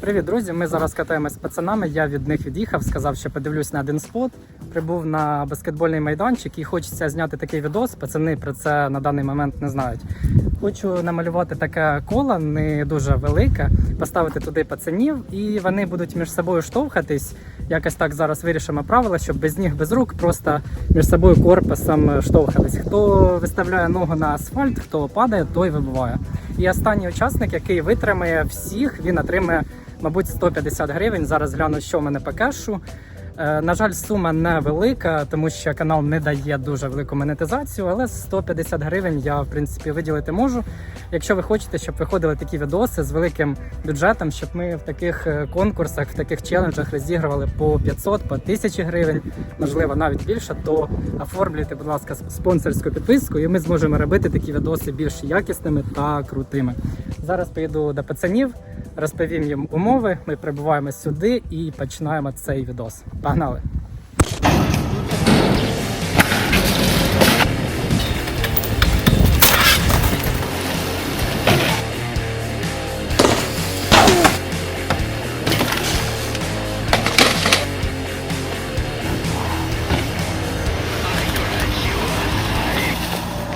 Привіт, друзі! Ми зараз катаємось з пацанами. Я від них від'їхав, сказав, що подивлюсь на один спот. Прибув на баскетбольний майданчик і хочеться зняти такий відос. Пацани про це на даний момент не знають. Хочу намалювати таке коло, не дуже велике, поставити туди пацанів, і вони будуть між собою штовхатись. Якось так зараз вирішимо правила, щоб без ніг, без рук, просто між собою корпусом штовхались. Хто виставляє ногу на асфальт, хто падає, той вибуває. І останній учасник, який витримає всіх, він отримає, мабуть, 150 гривень. Зараз гляну, що в мене по кешу. Е, На жаль, сума невелика, тому що канал не дає дуже велику монетизацію, але 150 гривень я в принципі виділити можу. Якщо ви хочете, щоб виходили такі відоси з великим бюджетом, щоб ми в таких е, конкурсах, в таких челенджах розігрували по 500, по 1000 гривень, можливо, навіть більше, то оформлюйте, будь ласка, спонсорську підписку, і ми зможемо робити такі відоси більш якісними та крутими. Зараз поїду до пацанів, розповім їм умови. Ми прибуваємо сюди і починаємо цей відос. Погнали!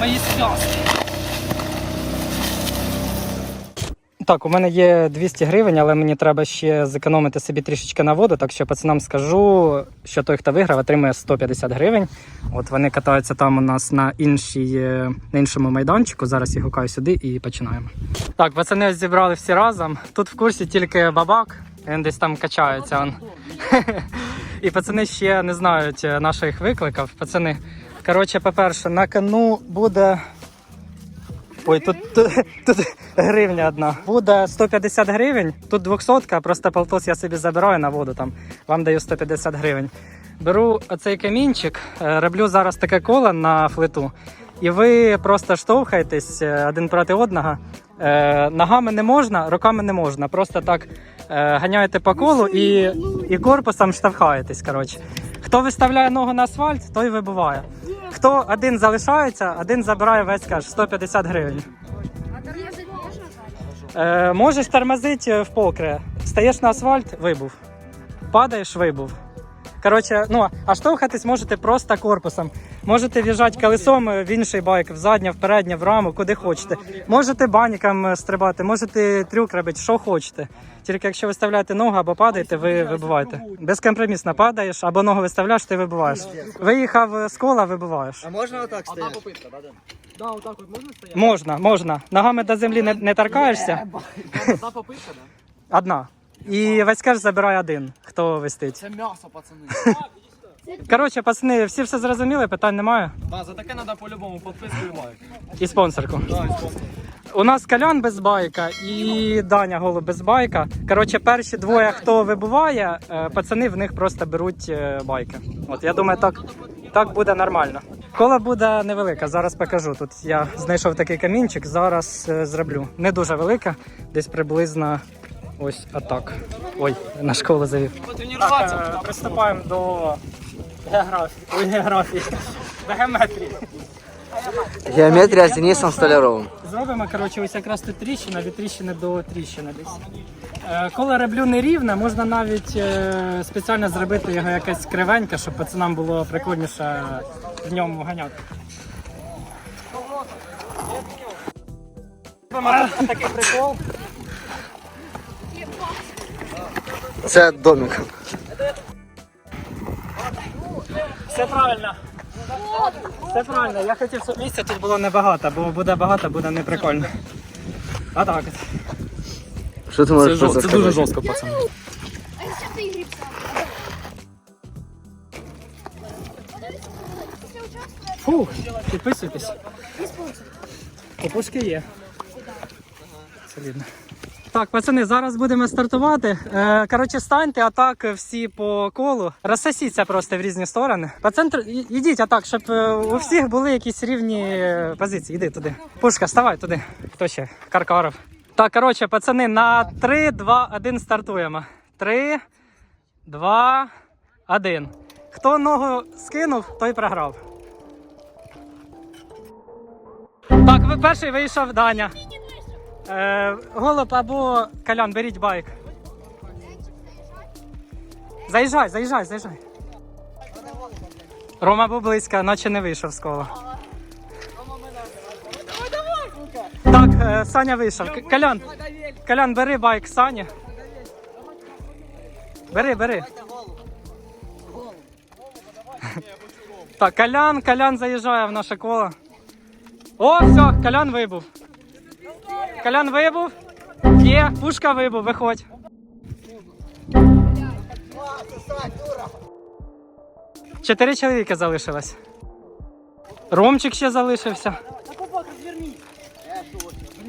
Мої сльози. Так, у мене є 200 гривень, але мені треба ще зекономити собі трішечки на воду. Так що пацанам скажу, що той, хто виграв, отримує 150 гривень. От вони катаються там у нас на, іншій, е, на іншому майданчику. Зараз я гукаю сюди і починаємо. Так, пацани зібрали всі разом. Тут в курсі тільки бабак, він десь там качається. Он. І пацани ще не знають е, наших викликів. Пацани, коротше, по-перше, на кону буде. Ой, тут, тут, тут гривня одна. Буде 150 гривень, тут 200, просто полтос я собі забираю на воду там. Вам даю 150 гривень. Беру оцей камінчик, е, роблю зараз таке коло на флиту, І ви просто штовхаєтесь е, один проти одного. Е, Ногами не можна, руками не можна. Просто так ганяєте по колу і, і корпусом штовхаєтесь. Коротше. Хто виставляє ногу на асфальт, той вибуває. Хто один залишається, один забирає весь каш 150 гривень. Е, можеш тормозити в покре. Стаєш на асфальт, вибув. Падаєш, вибув. Коротше, ну, а штовхатись можете просто корпусом. Можете в'їжджати колесом в інший байк, в заднє, в переднє, в раму, куди хочете. Можете баніком е, стрибати, можете трюк робити, що хочете. Тільки якщо виставляєте ногу або падаєте, ви вибиваєте. Безкомпромісно падаєш, або ногу виставляєш, ти вибиваєш. Виїхав з кола, вибиваєш. А можна отак стояти? Да, отак от можна стояти? Можна, можна. Ногами до землі не, не торкаєшся. Одна попитка, да? Одна. І весь кеш забирає один, хто вистить. Це м'ясо, пацани. Коротше, пацани, всі все зрозуміли, питань немає. Да, за таке треба по-любому підписку і лайк. І спонсорку. Да, і спонсор. У нас Колян без байка і Даня Голуб без байка. Коротше, перші двоє, хто вибуває, е, пацани в них просто беруть е, байки. От я думаю, так, так буде нормально. Коло буде невелике, зараз покажу. Тут я знайшов такий камінчик, зараз е, зроблю. Не дуже велике, десь приблизно ось отак. Ой, на школу завів. Потренуватися. Так, е, приступаємо до географії. Ой, географії. До геометрії. Геометрія з Денисом Столяровим. Зробимо, коротше, ось якраз тут тріщина, від тріщини до тріщини десь. Е, Коли роблю нерівне, можна навіть е, спеціально зробити його якесь кривеньке, щоб пацанам було прикольніше в ньому ганяти. Робимо такий прикол. Це домик. Все правильно. Все правильно. Я хотів, щоб місця тут було небагато, бо буде багато, буде неприкольно. А так от. Що ти можеш про це сказати? жорстко, пацани. А підписуйтесь. Попушки є. Солідно. Так, пацани, зараз будемо стартувати. Е, коротше, станьте атак всі по колу. Розсосіться просто в різні сторони. По центру ідіть атак, щоб е, у всіх були якісь рівні е, позиції. Іди туди. Пушка, ставай туди. Хто ще? Каркаров. Так, коротше, пацани, на 3, 2, 1 стартуємо. 3, 2, 1. Хто ногу скинув, той програв. Так, перший вийшов Даня. Е, голуб або Колян, беріть байк. Заїжджай, заїжджай, заїжджай. Рома був близько, наче не вийшов з кола. Так, е, Саня вийшов. К- Колян, бери байк Сані. Бери, бери. Так, Колян, Колян заїжджає в наше коло. О, все, Колян вибув. Колян вибув. Є, пушка вибув, виходь. Чотири чоловіки залишилось. Ромчик ще залишився.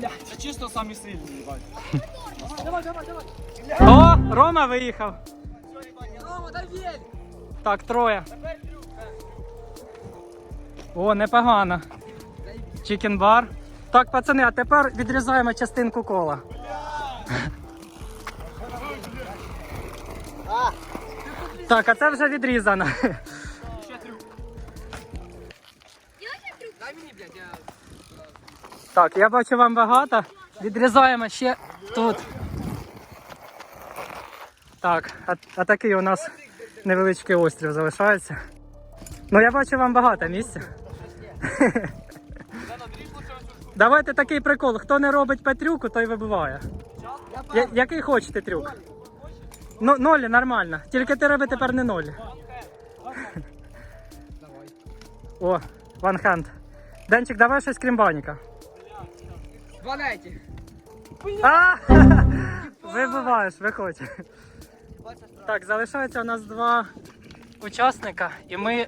Це чисто самі сильні. О, Рома виїхав. Рома, дай Так, троє. О, непогано. Чікен бар. Так, пацани, а тепер відрізаємо частинку кола. Так, а це вже відрізано. Так, я бачу вам багато. Відрізаємо ще тут. Так, а, а такий у нас невеличкий острів залишається. Ну я бачу вам багато місця. Давайте такий прикол. Хто не робить Петрюку, той вибиває. Я, який хочете трюк? Ну, нолі нормально. Тільки ти роби тепер не нолі. О, ванхенд. Денчик, давай щось крім баніка. Валяйте. А! Вибиваєш, виходь. Так, залишається у нас два учасника, і ми,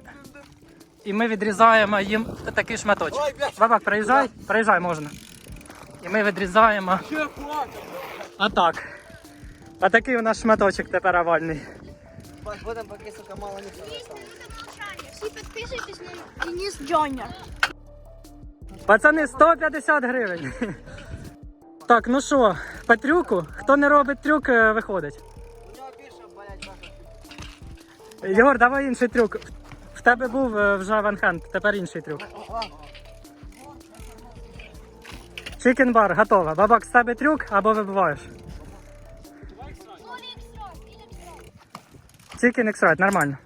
і ми відрізаємо їм такий шматочок. Бабак, приїжджай, приїжджай можна. І ми відрізаємо. А так. А такий у нас шматочок тепер овальний. Потом поки, сука, мало не Всі підписуйтесь на Денис Джонер. Пацани, 150 гривень. Так, ну що, по трюку? Хто не робить трюк, е, виходить. Єгор, давай інший трюк. Тебе був е, вже ванхенд, тепер інший трюк. Чикен бар, готово. Бабак, з тебе трюк або вибиваєш. Чикен екстрайт, нормально.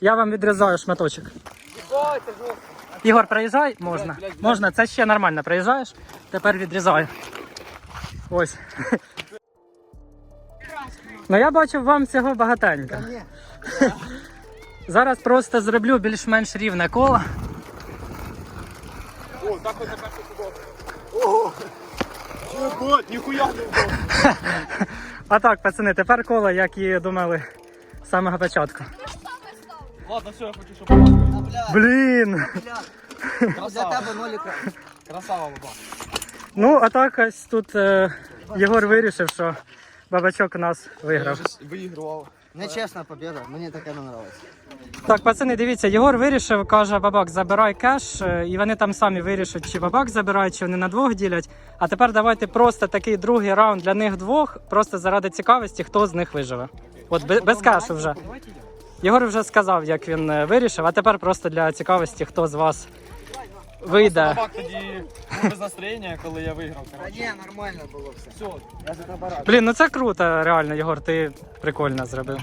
Я вам відрізаю шматочок. Ігор, приїжджай, можна. Можна, це ще нормально. Приїжджаєш, тепер відрізаю. Ось. Ну я бачу, вам цього багатенько. Зараз просто зроблю більш-менш рівне коло. О, так хоч Ого, ніхуя не А так, пацани, тепер коло, як і думали з самого початку. Ладно, все, я хочу, щоб побачити. Блін! Красава. тебе ноліка. Красава, баба. Ну, а так ось тут е, Єгор вирішив, що бабачок у нас виграв. Виігрував. Нечесна победа, мені таке не нравится. Так, пацани, дивіться, Єгор вирішив, каже, бабак, забирай кеш, е, і вони там самі вирішать, чи бабак забирають, чи вони на двох ділять. А тепер давайте просто такий другий раунд для них двох, просто заради цікавості, хто з них виживе. От без, без кешу вже. Єгор вже сказав, як він е, вирішив, а тепер просто для цікавості, хто з вас вийде. Бабак тоді був без настроєння, коли я виграв. коротше. ні, нормально було все. Все, я за тебе радий. Блін, ну це круто, реально, Єгор, ти прикольно зробив.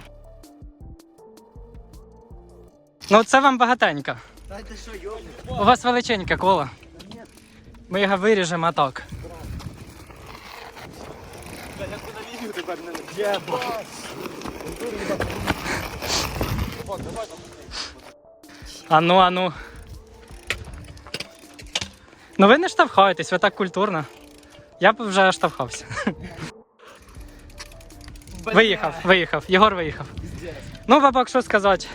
Ну, це вам багатенько. Та ти що, йобник? У вас величеньке коло. Ми його виріжемо а так. Я куди відео тепер не Єбать. Ану, ану. Ну ви не штовхаєтесь, ви так культурно. Я б вже штовхався. Виїхав, виїхав. Єгор виїхав. Ну, бабак, що сказати?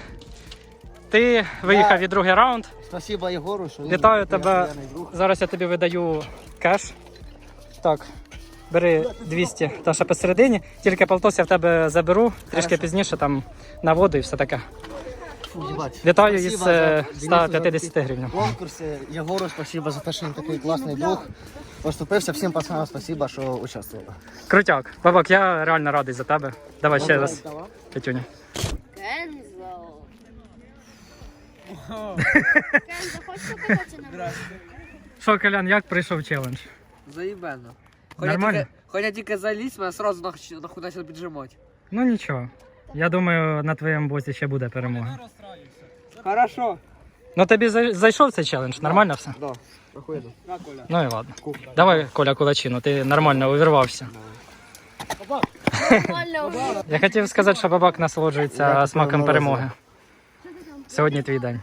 Ти виїхав від другий раунд. Спасибо Єгору, що Вітаю тебе. Зараз я тобі видаю кеш. Так, бери 200 та ще посередині. Тільки полтос я в тебе заберу трішки пізніше там на воду і все таке. Вітаю із за е, Денису 150 гривень. конкурсі. Єгору спасибо за те, що він такий класний друг. Поступився всім пацанам спасибо, що участвували. Крутяк. Бабак, я реально радий за тебе. Давай ще раз. Петюня. Кензо. Кензо, хочеш покататися на мене? Що, Колян, як прийшов челендж? Нормально? Хоть я только залезть, меня сразу нахуй, нахуй начал поджимать. Ну нічого. Я думаю, на твоєму боці ще буде перемога. Хорошо. Ну тобі зай- зайшов цей челендж, нормально все? Да. На, Коля. Ну і ладно. Давай, Коля Кулачину, ти нормально увірвався. Нормально. Я хотів сказати, що бабак насолоджується смаком перемоги. Сьогодні твій день.